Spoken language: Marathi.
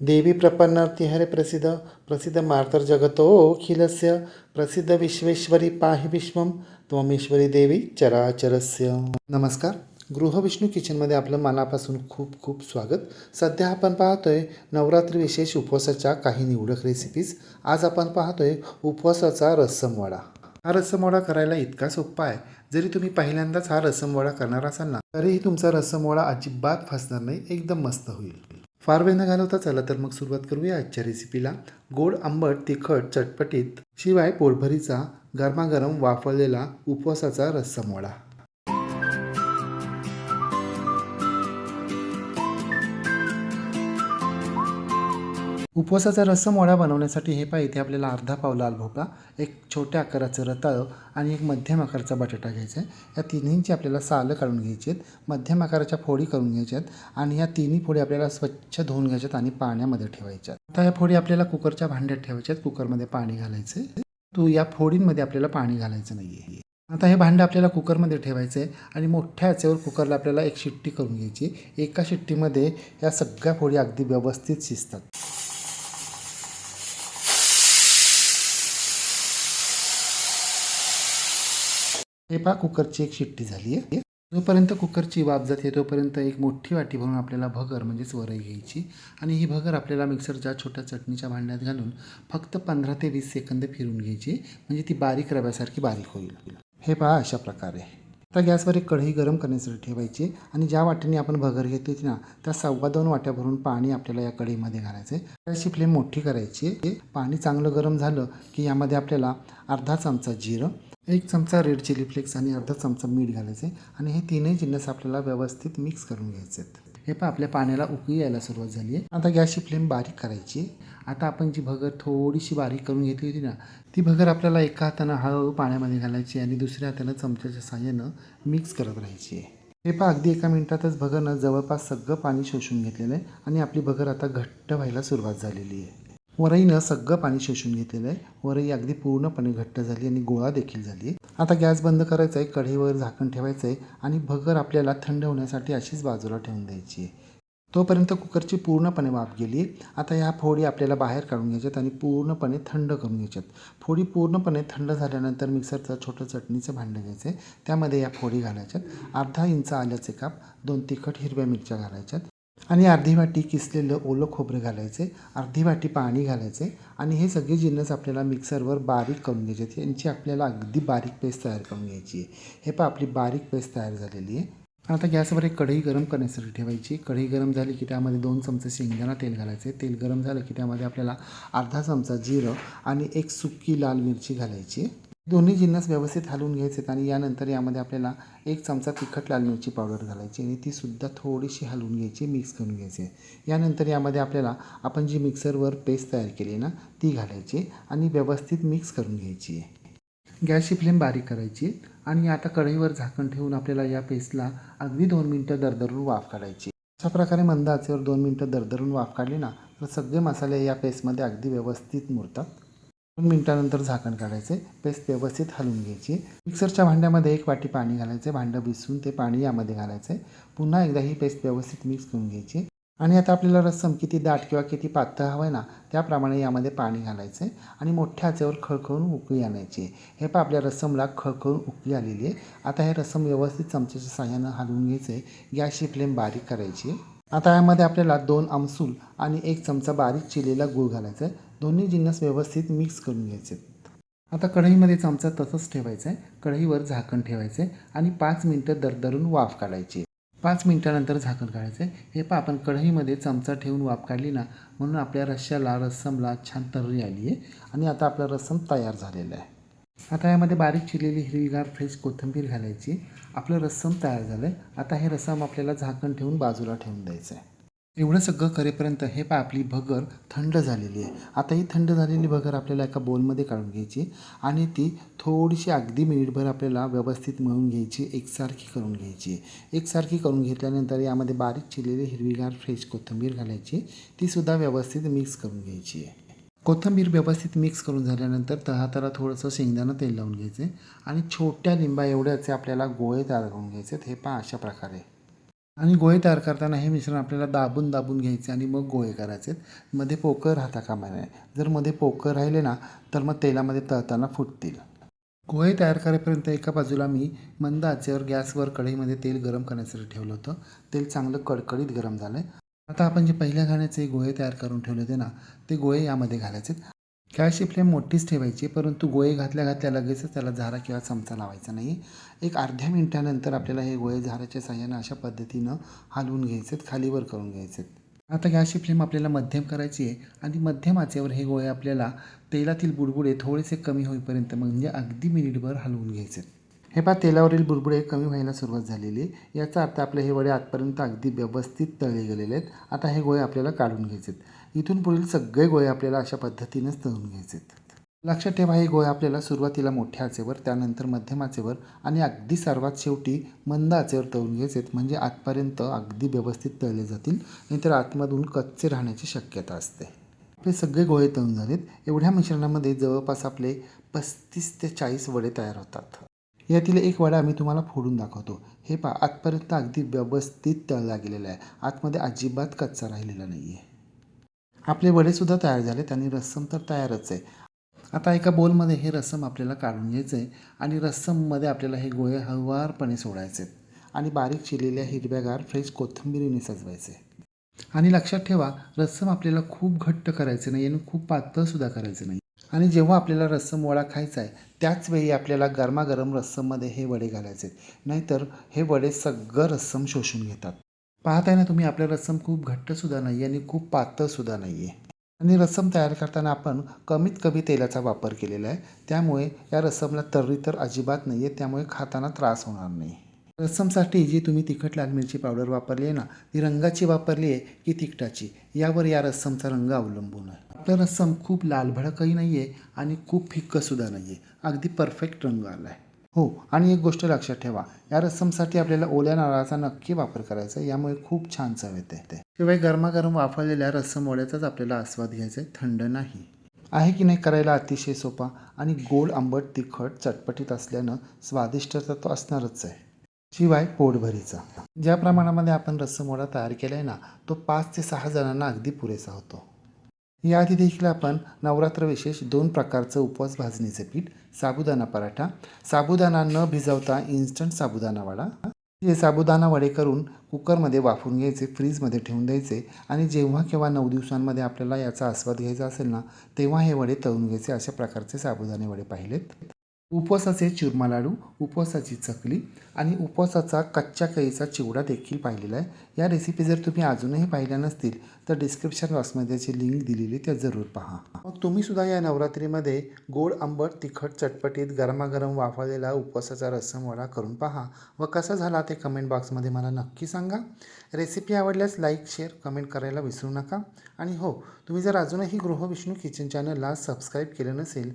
देवी प्रपन्नार्थी हरे प्रसिद्ध प्रसिद्ध मार्तर जगतो अखिलस्य प्रसिद्ध विश्वेश्वरी पाहि विश्वम त्वमेश्वरी देवी चराचरस्य. नमस्कार. गृहविष्णू किचनमध्ये आपलं मनापासून खूप खूप स्वागत. सध्या आपण पाहतोय नवरात्री विशेष उपवासाच्या काही निवडक रेसिपीज आज आपण पाहतोय उपवासाचा रसमवडा हा रस्समवडा करायला इतका सोपा आहे. जरी तुम्ही पहिल्यांदाच हा रस्समवडा करणार असाल ना तरीही तुमचा रस्समवडा अजिबात फसणार नाही. एकदम मस्त होईल. फार वेळ न घालवता चला तर मग सुरुवात करूया आजच्या रेसिपीला गोड आंबट तिखट चटपटीत. शिवाय पोटभरीचा गरमागरम वाफळलेला उपवासाचा रस्समवडा उपवासाचा रस्समवडा बनवण्यासाठी हे पाहिजे इथे आपल्याला अर्धा पाव लाल भोपळा एक छोट्या आकाराचं रताळं आणि एक मध्यम आकाराचा बटाटा घ्यायचा आहे. या तिन्हींची आपल्याला सालं काढून घ्यायची आहेत मध्यम आकाराच्या फोडी करून घ्यायच्या आहेत आणि या तिन्ही फोडी आपल्याला स्वच्छ धुवून घ्यायच्यात आणि पाण्यामध्ये ठेवायच्या आता या फोडी आपल्याला कुकरच्या भांड्यात ठेवायच्या आहेत कुकरमध्ये पाणी घालायचं आहे. तू या फोडींमध्ये आपल्याला पाणी घालायचं नाही आहे आता हे भांडं आपल्याला कुकरमध्ये ठेवायचं आहे आणि मोठ्या आचेवर कुकरला आपल्याला एक शिट्टी करून घ्यायची एका शिट्टीमध्ये या सगळ्या फोडी अगदी व्यवस्थित शिजतात. हे पहा कुकरची एक शिट्टी झाली आहे. जोपर्यंत कुकरची वाफ जाते तोपर्यंत एक मोठी वाटी भरून आपल्याला भगर म्हणजेच वरई घ्यायची. आणि ही भगर आपल्याला मिक्सरच्या छोट्या चटणीच्या भांड्यात घालून फक्त पंधरा ते वीस सेकंद फिरून घ्यायची. म्हणजे ती बारीक रव्यासारखी बारीक होईल. हे पहा अशा प्रकारे. आता गॅसवर एक कढई गरम करण्यासाठी ठेवायची. आणि ज्या वाटीने आपण भगर घेतली होती ना त्या सव्वा दोन वाट्या भरून पाणी आपल्याला या कढईमध्ये घालायचं आहे त्याची फ्लेम मोठी करायची. आहे पाणी चांगलं गरम झालं की यामध्ये आपल्याला अर्धा चमचा जिरं एक चमचा रेड चिली फ्लेक्स आणि अर्धा चमचा मीठ घालायचे आणि हे तीनही जिन्नस आपल्याला व्यवस्थित मिक्स करून घ्यायचे आहेत. हे पण आपल्या पाण्याला उकळी यायला सुरुवात झाली आहे. आता गॅसची फ्लेम बारीक करायची आता आपण जी भगर थोडीशी बारीक करून घेतली होती ना ती भगर आपल्याला एका हातानं हळूहळू पाण्यामध्ये घालायची आणि दुसऱ्या हातानं चमच्याच्या साह्यानं मिक्स करत राहायची आहे. हे पहा अगदी एका मिनिटातच भगरनं जवळपास सगळं पाणी शोषून घेतलेलं आहे आणि आपली भगर आता घट्ट व्हायला सुरुवात झालेली आहे. वरईनं सगळं पाणी शोषून घेतलेलं आहे. वरई अगदी पूर्णपणे घट्ट झाली आणि गोळा देखील झाली आहे. आता गॅस बंद करायचा आहे कढईवर झाकण ठेवायचं आहे आणि भगर आपल्याला थंड होण्यासाठी अशीच बाजूला ठेवून द्यायची आहे. तोपर्यंत कुकरची पूर्णपणे वाफ गेली आता ह्या फोडी आपल्याला बाहेर काढून घ्यायच्यात आणि पूर्णपणे थंड करून घ्यायच्यात फोडी पूर्णपणे थंड झाल्यानंतर मिक्सरचं छोटं चटणीचं भांडं घ्यायचं आहे. त्यामध्ये या फोडी घालायच्यात अर्धा इंच आल्याचे काप दोन तिखट हिरव्या मिरच्या घालायच्यात आणि अर्धी वाटी किसलेलं ओलं खोबरं घालायचे अर्धी वाटी पाणी घालायचे आणि हे सगळे जिन्नस आपल्याला मिक्सरवर बारीक करून घ्यायचे. यांची आपल्याला अगदी बारीक पेस्ट तयार करून घ्यायची आहे. हे पण आपली बारीक पेस्ट तयार झालेली आहे. आता गॅसवर एक कढई गरम करण्यासाठी ठेवायची कढई गरम झाली की त्यामध्ये दोन चमचे शेंगदाणा तेल घालायचे. तेल गरम झालं की त्यामध्ये आपल्याला अर्धा चमचा जिरं आणि एक सुकी लाल मिरची घालायची दोन्ही जिन्नस व्यवस्थित हलवून घ्यायचे आणि यानंतर यामध्ये आपल्याला एक चमचा तिखट लाल मिरची पावडर घालायची आणि ती सुद्धा थोडीशी हलवून घ्यायची मिक्स करून घ्यायची. यानंतर यामध्ये आपल्याला आपण जी मिक्सरवर पेस्ट तयार केली ना ती घालायची आणि व्यवस्थित मिक्स करून घ्यायची. आहे गॅसची फ्लेम बारीक करायची आणि आता कढईवर झाकण ठेवून आपल्याला या पेस्टला अगदी दोन मिनटं दरदरून वाफ काढायची. अशा प्रकारे मंद आचेवर दोन मिनटं दरदरून वाफ काढली ना तर सगळे मसाले या पेस्टमध्ये अगदी व्यवस्थित मुरतात. दोन मिनटानंतर झाकण काढायचे पेस्ट व्यवस्थित हलवून घ्यायची. मिक्सरच्या भांड्यामध्ये एक वाटी पाणी घालायचे भांडं भिसून ते पाणी यामध्ये घालायचे. पुन्हा एकदा ही पेस्ट व्यवस्थित मिक्स करून घ्यायची. आणि आता आपल्याला रस्सम किती दाट किंवा किती पातळ हवं आहे ना त्याप्रमाणे यामध्ये पाणी घालायचं आहे आणि मोठ्या आचेवर खळखळून उकळी आणायची. हे पण आपल्या रस्समला खळखळून उकळी आलेली आहे. आता हे रस्सम व्यवस्थित चमच्याच्या साह्यानं हलवून घ्यायचं आहे गॅसची फ्लेम बारीक करायची. आता यामध्ये आपल्याला दोन आमसूल आणि एक चमचा बारीक चिलेला गूळ घालायचा आहे. दोन्ही जिन्नस व्यवस्थित मिक्स करून घ्यायचे. आता कढईमध्ये चमचा तसंच ठेवायचा आहे. कढईवर झाकण ठेवायचं आहे आणि पाच मिनटं दरदरून वाफ काढायची. पाच मिनटानंतर झाकण काढायचं आहे. हे पहा आपण कढईमध्ये चमचा ठेवून वाफ काढली ना म्हणून आपल्या रश्श्याला रस्समला छान तर्री आली आहे. आणि आता आपला रस्सम तयार झालेला आहे. आता यामध्ये बारीक चिरलेली हिरवीगार फ्रेश कोथिंबीर घालायची. आपलं रस्सम तयार झालं आहे आता हे रस्सम आपल्याला झाकण ठेवून बाजूला ठेवून द्यायचं आहे. एवढं सगळं करेपर्यंत हे पा आपली भगर थंड झालेली आहे. आता ही थंड झालेली भगर आपल्याला एका बोलमध्ये काढून घ्यायची आणि ती थोडीशी अगदी मिनिटभर आपल्याला व्यवस्थित मळून घ्यायची एकसारखी करून घ्यायची. एकसारखी करून घेतल्यानंतर यामध्ये बारीक चिरलेली हिरवीगार फ्रेश कोथिंबीर घालायची. तीसुद्धा व्यवस्थित मिक्स करून घ्यायची. आहे कोथिंबीर व्यवस्थित मिक्स करून झाल्यानंतर तहाताला थोडंसं शेंगदाणं तेल लावून घ्यायचे आणि छोट्या लिंबा एवढ्याचे आपल्याला गोळे तयार करून घ्यायचे हे पहा अशा प्रकारे. आणि गोळे तयार करताना हे मिश्रण आपल्याला दाबून दाबून घ्यायचे आणि मग गोळे करायचे. मध्ये पोकळ राहता कामा नये जर मध्ये पोकळ राहिले ना तर मग तेलामध्ये तळताना फुटतील. गोळे तयार करेपर्यंत एका बाजूला मी मंद आचेवर गॅसवर कढईमध्ये तेल गरम करण्यासाठी ठेवलं होतं. तेल चांगलं कडकडीत गरम झालं आहे आता आपण जे पहिल्या घाण्याचे गोळे तयार करून ठेवले होते ना ते गोळे यामध्ये घालायचे गॅसची फ्लेम मोठीच ठेवायची परंतु गोळे घातल्या घातल्या लगेचच त्याला झारा किंवा चमचा लावायचा नाही एक अर्ध्या मिनिटानंतर आपल्याला हे गोळे झाराच्या साह्यानं अशा पद्धतीनं हलवून घ्यायचेत खालीवर करून घ्यायचेत. आता गॅसची फ्लेम आपल्याला मध्यम करायची आहे आणि मध्यम आचेवर हे गोळे आपल्याला तेलातील बुडबुडे थोडेसे कमी होईपर्यंत म्हणजे अगदी मिनिटभर हलवून घ्यायचे हे पहा तेलावरील बुडबुडे कमी व्हायला सुरुवात झालेली आहे. याचा अर्थ आपले हे वडे आतपर्यंत अगदी व्यवस्थित तळले गेलेले आहेत. आता हे गोळे आपल्याला काढून घ्यायचे आहेत इथून पुढील सगळे गोळे आपल्याला अशा पद्धतीनेच तळून घ्यायचे लक्षात ठेवा हे गोळे आपल्याला सुरुवातीला मोठ्या आचेवर त्यानंतर मध्यम आचेवर आणि अगदी सर्वात शेवटी मंद आचेवर तळून घ्यायचेत म्हणजे आतपर्यंत अगदी व्यवस्थित तळले जातील नाहीतर आतमधून कच्चे राहण्याची शक्यता असते. आपले सगळे गोळे तळून झालेत. एवढ्या मिश्रणामध्ये जवळपास आपले पस्तीस ते चाळीस वडे तयार होतात. यातील एक वडा मी तुम्हाला फोडून दाखवतो. हे पा आतपर्यंत अगदी व्यवस्थित तळला गेलेला आहे. आतमध्ये अजिबात कच्चा राहिलेला नाही आहे आपले वडेसुद्धा तयार झाले आणि रस्सम तर तयारच आहे. आता एका बोलमध्ये हे रस्सम आपल्याला काढून घ्यायचं आहे आणि रस्सममध्ये आपल्याला हे गोळे हळुवारपणे सोडायचे आहेत. आणि बारीक चिरलेल्या हिरव्यागार फ्रेश कोथिंबिरीने सजवायचे आणि लक्षात ठेवा रस्सम आपल्याला खूप घट्ट करायचं नाही आणि खूप पातळसुद्धा करायचं नाही. आणि जेव्हा आपल्याला रस्सम वडा खायचा आहे त्याच वेळी आपल्याला गरमागरम रस्सममध्ये हे वडे घालायचे आहेत. नाहीतर हे वडे सगळं रस्सम शोषून घेतात. पाहताय ना तुम्ही आपलं रस्सम खूप घट्टसुद्धा नाही आहे आणि खूप पातळसुद्धा नाही आहे आणि रस्सम तयार करताना आपण कमीत कमी तेलाचा वापर केलेला आहे. त्यामुळे या रस्समला तर्री तर अजिबात नाही आहे त्यामुळे खाताना त्रास होणार नाही. रस्समसाठी जी तुम्ही तिखट लाल मिरची पावडर वापरली आहे ना ती रंगाची वापरली आहे की तिखटाची यावर या रस्समचा रंग अवलंबून आहे. आपलं रस्सम खूप लालभडकही नाही आहे आणि खूप फिक्कसुद्धा नाही आहे अगदी परफेक्ट रंग आला आहे हो आणि एक गोष्ट लक्षात ठेवा या रस्समसाठी आपल्याला ओल्या नारळाचा नक्की वापर करायचा आहे यामुळे खूप छान चव येते ते. शिवाय गरमागरम वाफवलेल्या रस्सम वड्याचाच आपल्याला आस्वाद घ्यायचा आहे थंड नाही. आहे की नाही करायला अतिशय सोपा आणि गोड आंबट तिखट चटपटीत असल्यानं स्वादिष्ट तर तो असणारच आहे. शिवाय पोटभरीचा. ज्या प्रमाणामध्ये आपण रस्समवडा तयार केला आहे ना तो पाच ते सहा जणांना अगदी पुरेसा होतो. याआधी देखील आपण नवरात्र विशेष दोन प्रकारचं उपवास भाजणीचे पीठ साबुदाणा पराठा साबुदाणा न भिजवता इन्स्टंट साबुदाणा वडा. हे साबुदाणा वडे करून कुकरमध्ये वाफवून घ्यायचे फ्रीजमध्ये ठेवून द्यायचे आणि जेव्हा केव्हा नऊ दिवसांमध्ये आपल्याला याचा आस्वाद घ्यायचा असेल ना तेव्हा हे वडे तळून घ्यायचे. अशा प्रकारचे साबुदाणे वडे पाहिलेत. उपवासाचे चुरमा लाडू उपवासाची चकली आणि उपवासाचा कच्च्या कैचा चिवडा देखील पाहिलेला आहे. या रेसिपी जर तुम्ही अजूनही पाहिल्या नसतील तर डिस्क्रिप्शन बॉक्समध्ये जी लिंक दिलेली त्या जरूर पहा. मग तुम्हीसुद्धा या नवरात्रीमध्ये गोड आंबट तिखट चटपटीत गरमागरम वाफळलेला उपवासाचा रसमवडा वडा करून पहा. व कसा झाला ते कमेंट बॉक्समध्ये मला नक्की सांगा. रेसिपी आवडल्यास लाईक शेअर कमेंट करायला विसरू नका. आणि हो तुम्ही जर अजूनही गृहविष्णू किचन चॅनलला सबस्क्राईब केलं नसेल